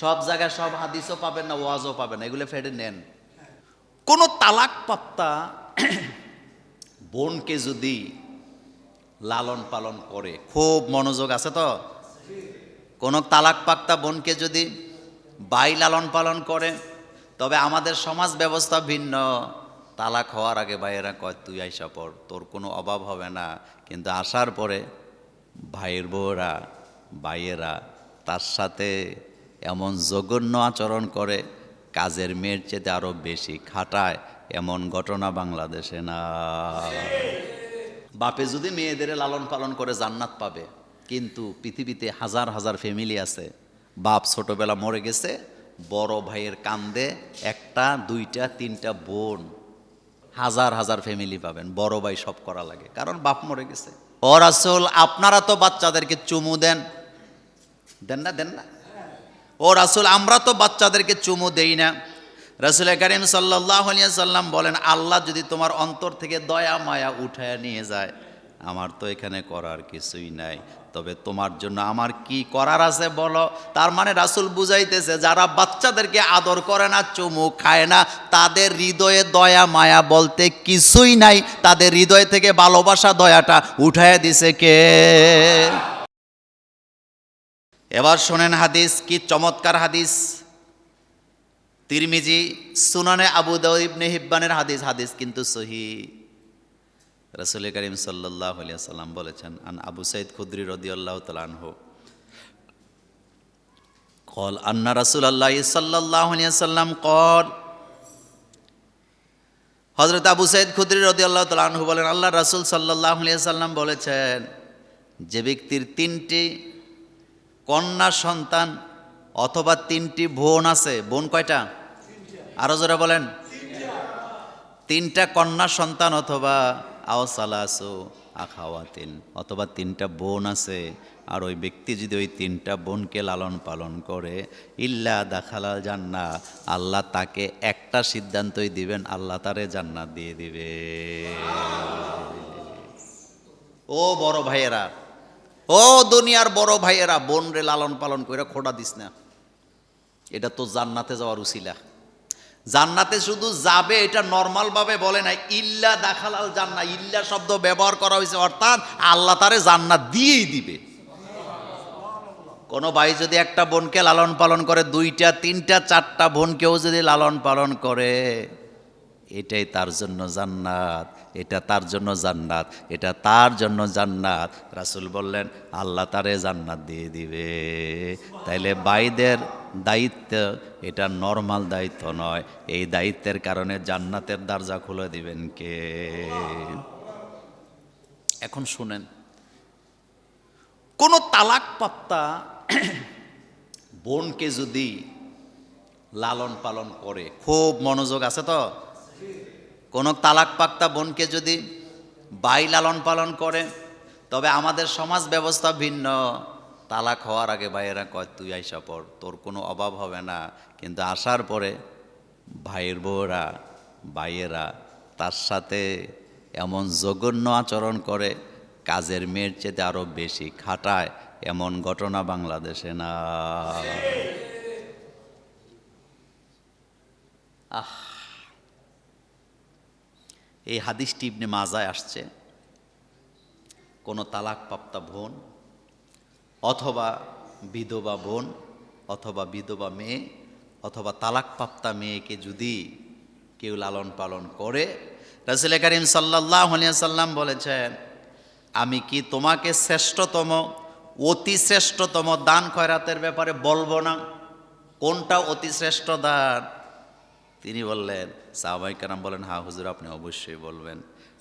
সব জায়গায় সব হাদিসও পাবেন না, ওয়াজও পাবেন না, এগুলো ফেটে নেন। কোনো তালাক পাত্তা বোনকে যদি লালন পালন করে, খুব মনোযোগ আছে তো? কোনো তালাক পাক্তা বোনকে যদি বাই লালন পালন করে, তবে আমাদের সমাজ ব্যবস্থা ভিন্ন। তালাক হওয়ার আগে ভাইয়েরা কয়, তুই আইসা পর তোর কোনো অভাব হবে না। কিন্তু আসার পরে ভাইয়ের বউরা, ভাইয়েরা তার সাথে এমন জঘন্য আচরণ করে, কাজের মেয়ের চেয়ে আরও বেশি খাটায়, এমন ঘটনা বাংলাদেশে না। বাপে যদি মেয়েদের লালন পালন করে জান্নাত পাবে, কিন্তু পৃথিবীতে হাজার হাজার ফ্যামিলি আছে। বাপ ছোটবেলা মরে গেছে, বড় ভাইয়ের কান্দে, একটা, দুইটা, তিনটা বোন, হাজার হাজার ফ্যামিলি পাবেন, বড় ভাই সব করা লাগে, কারণ বাপ মরে গেছে। ও রাসূল, আপনারা তো বাচ্চাদেরকে চুমু দেন। দেন না দেন না। ও রাসূল, আমরা তো বাচ্চাদেরকে চুমু দেই না। রাসূল করিম সাল্লাহ সাল্লাম বলেন, আল্লাহ যদি তোমার অন্তর থেকে দয়া, মায়া উঠায় নিয়ে যায়, আমার তো এখানে করার কিছুই নাই। তবে তোমার জন্য আমার কি করার আছে বলো? তার মানে রাসূল বুঝাইতেছে, যারা বাচ্চাদেরকে আদর করে না, চুমু খায় না, তাদের হৃদয়ে দয়া, মায়া বলতে কিছুই নাই। তাদের হৃদয় থেকে ভালোবাসা, দয়াটা উঠায় দিছে কে? এবার শোনেন হাদিস, কি চমৎকার হাদিস। তিরমিজি, সুনানে আবু ইবনে হিব্বানের হাদিস হাদিস কিন্তু সহি। রসুল করিম সাল্লাহ সাল্লাম বলেছেন, আন আবু সাইদ খুদ্রি রদিয়াল্লাহ তালহ কল, আন্না রসুল আল্লাহ সাল্লাহ সাল্লাম কল। হজরত আবু সাইদ খুদ্রি রদি আল্লাহ তালাহু বলেন আল্লাহ রসুল সাল্লাহ সাল্লাম বলেছেন, যে ব্যক্তির তিনটি কন্যা সন্তান অথবা তিনটি বোন আছে, বোন কয়টা? আরও জোরে বলেন। তিনটা কন্যা সন্তান অথবা আওসালাসু আখাওয়াতিন, অথবা তিনটা বোন আছে, আর ওই ব্যক্তি যদি ওই তিনটা বোনকে লালন পালন করে, ইল্লা দাখালাল জান্না আল্লাহ তাকে একটা সিদ্ধান্তই দিবেন, আল্লাহ তারে জান্নাত দিয়ে দিবে। ও বড় ভাইয়েরা ও দুনিয়ার বড় ভাইয়েরা, বোন রে লালন পালন করে খোটা দিস না। এটা তো জান্নাতে যাওয়ার উচিলা জান্নাতে শুধু যাবে এটা নর্মাল ভাবে বলে না, ইল্লা দাখালাল জান্না ইল্লা শব্দ ব্যবহার করা হয়েছে, অর্থাৎ আল্লাহ তারে জান্নাত দিয়েই দিবে। কোনো ভাই যদি একটা বোনকে লালন পালন করে, দুইটা, তিনটা, চারটা বোনকেও যদি লালন পালন করে এটাই তার জন্য জান্নাত, এটা তার জন্য জান্নাত, এটা তার জন্য জান্নাত। রাসূল বললেন, আল্লাহ তারে জান্নাত দিয়ে দিবে। তাইলে বাইদের দায়িত্ব, এটা নর্মাল দায়িত্ব নয়। এই দায়িত্বের কারণে জান্নাতের দরজা খুলে দিবেন কে? এখন শুনেন, কোনো তালাক পাত্তা বোনকে যদি লালন পালন করে, খুব মনোযোগ আছে তো? কোনো তালাক পাক্তা বোনকে যদি বাই লালন পালন করে, তবে আমাদের সমাজ ব্যবস্থা ভিন্ন। তালাক হওয়ার আগে ভাইয়েরা কয়, তুই আইসা পর তোর কোনো অভাব হবে না। কিন্তু আসার পরে ভাইয়ের বউরা, ভাইয়েরা তার সাথে এমন জঘন্য আচরণ করে, কাজের মেয়ের চেয়ে আরও বেশি খাটায়, এমন ঘটনা বাংলাদেশে না। আহ। এই হাদিসটি ইবনে মাজায় আসছে। কোনো তালাক প্রাপ্তা বোন অথবা বিধবা বোন অথবা বিধবা মেয়ে অথবা তালাক প্রাপ্তা মেয়েকে যদি কেউ লালন পালন করে, রাসুল করিম সাল্লাহ সাল্লাম বলেছেন, আমি কি তোমাকে শ্রেষ্ঠতম, অতি শ্রেষ্ঠতম দান খয়রাতের ব্যাপারে বলব না? কোনটা অতি শ্রেষ্ঠ দান? তিনি বললেন সাহাবাই কারাম বলেন, হা, হুজুর, আপনি অবশ্যই বলবেন।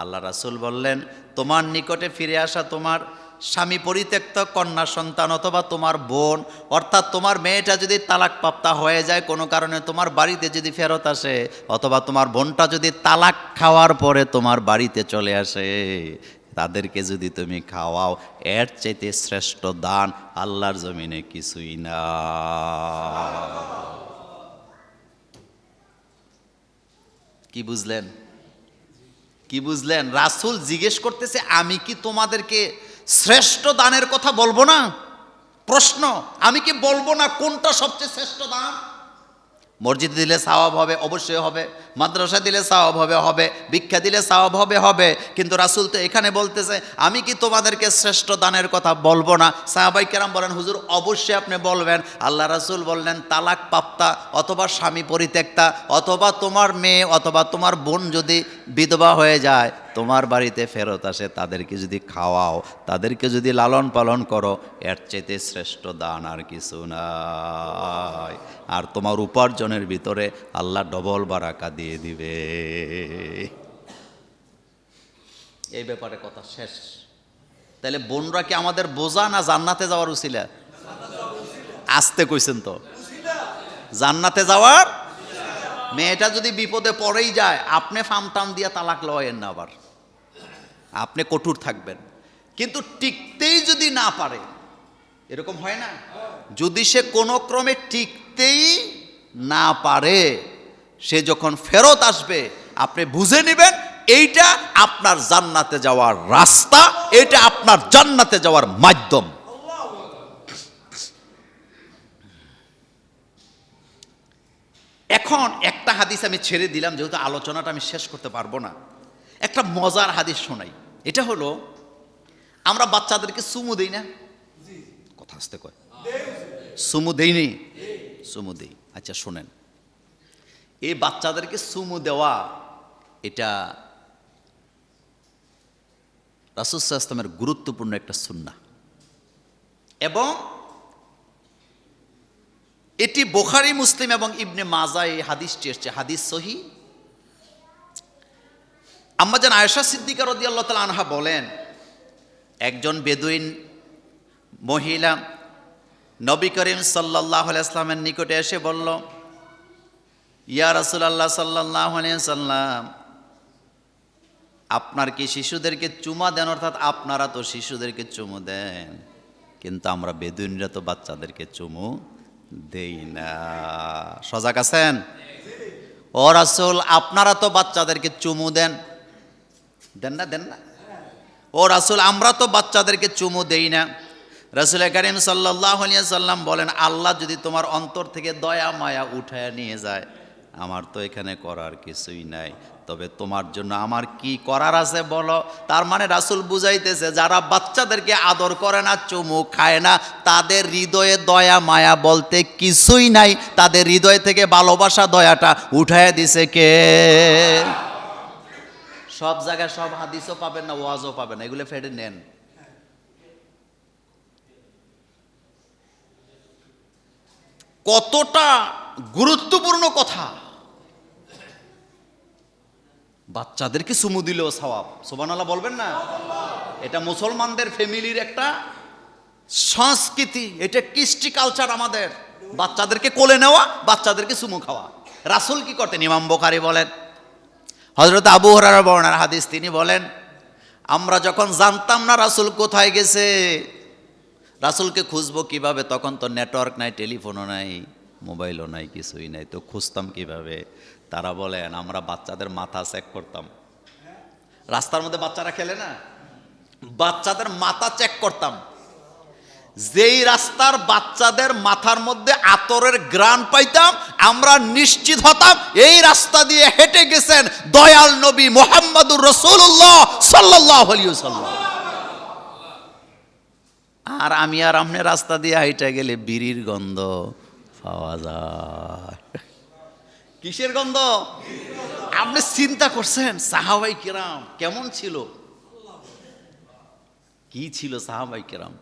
আল্লাহ রাসুল বললেন, তোমার নিকটে ফিরে আসা তোমার স্বামী পরিত্যক্ত কন্যা সন্তান অথবা তোমার বোন, অর্থাৎ তোমার মেয়েটা যদি তালাক প্রাপ্তা হয়ে যায়, কোনো কারণে তোমার বাড়িতে যদি ফেরত আসে, অথবা তোমার বোনটা যদি তালাক খাওয়ার পরে তোমার বাড়িতে চলে আসে, তাদেরকে যদি তুমি খাওয়াও, এর চাইতে শ্রেষ্ঠ দান আল্লাহর জমিনে কিছুই না। কি বুঝলেন? কি বুঝলেন? রাসুল জিজ্ঞেস করতেছে, আমি কি তোমাদেরকে শ্রেষ্ঠ দানের কথা বলব না? প্রশ্ন, আমি কি বলব না কোনটা সবচেয়ে শ্রেষ্ঠ দান? মসজিদ দিলে সাওয়াব হবে, অবশ্যই হবে। মাদ্রাসা দিলে সাওয়াব হবে হবে। ভিক্ষা দিলে সাওয়াব হবে হবে। কিন্তু রাসুল তো এখানে বলতেছে, আমি কি তোমাদেরকে শ্রেষ্ঠ দানের কথা বলব না? সাহাবাই কেরাম বলেন, হুজুর, অবশ্যই আপনি বলবেন। আল্লাহ রাসুল বললেন, তালাক পাপ্তা অথবা স্বামী পরিত্যক্তা অথবা তোমার মেয়ে অথবা তোমার বোন যদি বিধবা হয়ে যায় তোমার বাড়িতে ফেরত আসে, তাদেরকে যদি খাওয়াও, তাদেরকে যদি লালন পালন করো, এর চাইতে শ্রেষ্ঠ দান আর কিছু নাই। আর তোমার উপার্জনের ভিতরে আল্লাহ ডবল বারাকা দিয়ে দিবে। এই ব্যাপারে কথা শেষ। তাহলে বোনরা কি আমাদের বোঝা না জান্নাতে যাওয়ার উচিলা আসতে কইছেন তো। জান্নাতে যাওয়ার মেয়েটা যদি বিপদে পড়েই যায়, আপনি ফামটাম দিয়ে তালাক লয়েন না আবার। আপনি কঠোর থাকবেন। কিন্তু টিকতেই যদি না পারে, এরকম হয় না? যদি সে কোনো ক্রমে টিকতেই না পারে, সে যখন ফেরত আসবে, আপনি বুঝে নেবেন, এইটা আপনার জান্নাতে যাওয়ার রাস্তা, এটা আপনার জান্নাতে যাওয়ার মাধ্যম। এখন একটা হাদিস আমি ছেড়ে দিলাম, যেহেতু আলোচনাটা আমি শেষ করতে পারব না। একটা মজার হাদিস শোনাই। এটা হলো, আমরা বাচ্চাদেরকে সুমু দেই না? কথা আসতে কয়। সুমু দেইনি? সুমু দেই। আচ্ছা শোনেন। এই বাচ্চাদেরকে সুমু দেওয়া, এটা রাসুসাল্লামের গুরুত্বপূর্ণ একটা সুন্না এবং এটি বোখারি মুসলিম এবং ইবনে মাজা এই হাদিসটি এসছে হাদিস সহি? আম্মাজান আয়েশা সিদ্দিকা রদি আল্লাহ তালা আনহা বলেন, একজন বেদুইন মহিলা নবী করিম সাল্লাহ ইসলামের নিকটে এসে বলল, ইয়া রাসুলাল্লাহ সাল্লাহ সাল্লাম আপনার কি শিশুদেরকে চুমা দেন? অর্থাৎ আপনারা তো শিশুদেরকে চুমু দেন, কিন্তু আমরা বেদুইনরা তো বাচ্চাদেরকে চুমু দেই না। সজাগ আছেন? ও রাসুল, আপনারা তো বাচ্চাদেরকে চুমু দেন। দেন না দেন না। ও রাসুল, আমরা তো বাচ্চাদেরকে চুমু দেই না। রাসুল করিম সাল্লাহ সাল্লাম বলেন, আল্লাহ যদি তোমার অন্তর থেকে দয়া, মায়া উঠায় নিয়ে যায় আমার তো এখানে করার কিছুই নাই। তবে তোমার জন্য আমার কি করার আছে বলো? তার মানে রাসুল বুঝাইতেছে, যারা বাচ্চাদেরকে আদর করে না, চুমু খায় না, তাদের হৃদয়ে দয়া, মায়া বলতে কিছুই নাই। তাদের হৃদয় থেকে ভালোবাসা দয়াটা উঠায় দিছে কে? সব জায়গায় সব হাদিসও পাবেন না, ওয়াজও পাবেন না, এগুলো ফেটে নেন। কতটা গুরুত্বপূর্ণ কথা। বাচ্চাদেরকে সুমু দিলেও সওয়াব। সোবানাল্লাহ বলবেন না? এটা মুসলমানদের ফ্যামিলির একটা সংস্কৃতি, এটা কৃষ্টি কালচার আমাদের। বাচ্চাদেরকে কোলে নেওয়া, বাচ্চাদেরকে সুমু খাওয়া। রাসুল কি করতেন? ইমাম বোখারি বলেন হজরত আবু হরার বর্ণার হাদিস, তিনি বলেন, আমরা যখন জানতাম না রাসুল কোথায় গেছে রাসুলকে খুঁজবো কীভাবে? তখন তো নেটওয়ার্ক নাই টেলিফোনও নাই মোবাইলও নাই, কিছুই নাই। তো খুঁজতাম কীভাবে? তারা বলেন, আমরা বাচ্চাদের মাথা চেক করতাম। রাস্তার মধ্যে বাচ্চারা খেলে না? বাচ্চাদের মাথা চেক করতাম। যেই রাস্তার বাচ্চাদের মাথার মধ্যে আতরের গ্রান পাইতাম, আমরা নিশ্চিত হতাম এই রাস্তা দিয়ে হেঁটে গেছেন দয়াল নবী মোহাম্মদুর রসুল্লাহ সাল্লাহ সাল্লাম আর আমি আর আমনে রাস্তা দিয়ে হাইটা গেলে বিড়ির গন্ধ পাওয়া যায়। কিসের গন্ধ? আপনি চিন্তা করছেন, সাহাবাই কিরাম কেমন ছিল? কি ছিল সাহাবাই কিরাম?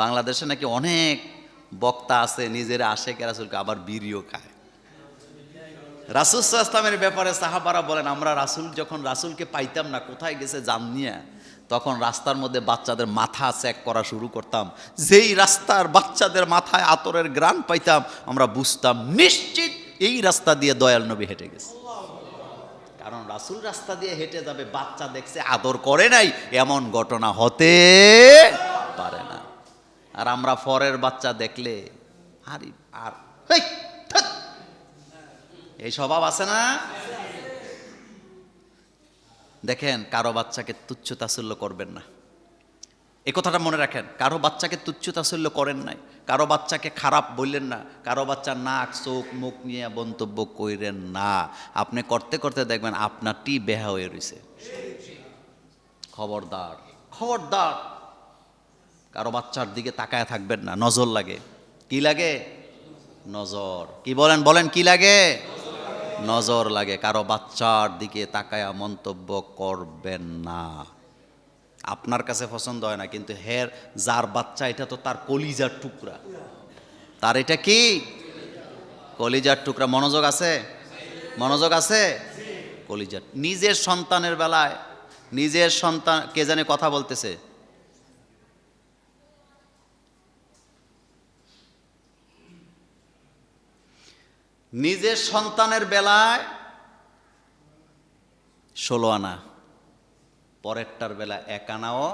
বাংলাদেশে নাকি অনেক বক্তা আছে, নিজের আশেখ রাসুলকে আবার বিড়িও খায়। রাসুল ইসলামের ব্যাপারে সাহাবারা বলেন, আমরা রাসুল, যখন রাসুলকে পাইতাম না, কোথায় গেছে জান নিয়ে তখন রাস্তার মধ্যে বাচ্চাদের মাথা চেক করা শুরু করতাম। যেই রাস্তার বাচ্চাদের মাথায় আতরের গ্রান পাইতাম, আমরা বুঝতাম, নিশ্চিত এই রাস্তা দিয়ে দয়াল নবী হেঁটে গেছে। কারণ রাসুল রাস্তা দিয়ে হেঁটে যাবে, বাচ্চা দেখছে আদর করে নাই, এমন ঘটনা হতে পারে না। আর আমরা ফরের বাচ্চা দেখলে, আর এই স্বভাব আছে না? দেখেন, কারও বাচ্চাকে তুচ্ছ তাচ্ছল্য করবেন না। এ কথাটা মনে রাখেন, কারও বাচ্চাকে তুচ্ছ তাচ্ছল্য করেন নাই, কারও বাচ্চাকে খারাপ বললেন না, কারও বাচ্চার নাক, চোখ, মুখ নিয়ে মন্তব্য কইরেন না। আপনি করতে করতে দেখবেন আপনারটি বেহা হয়ে রয়েছে খবরদার খবরদার। কারও বাচ্চার দিকে তাকায় থাকবেন না, নজর লাগে। কি লাগে? নজর। কি বলেন বলেন, কি লাগে? নজর লাগে, কারও বাচ্চার দিকে তাকায়া মন্তব্য করবেন না। আপনার কাছে পছন্দ হয় না, কিন্তু হের, যার বাচ্চা, এটা তো তার কলিজার টুকরা। তার এটা কি? কলিজার টুকরা। মনোযোগ আছে? মনোযোগ আছে? কলিজার নিজের সন্তানের বেলায়, নিজের সন্তান কে জানে কথা বলতেছে। নিজের সন্তানের বেলায় ষোলো আনা পরেরটার বেলা এক আনাও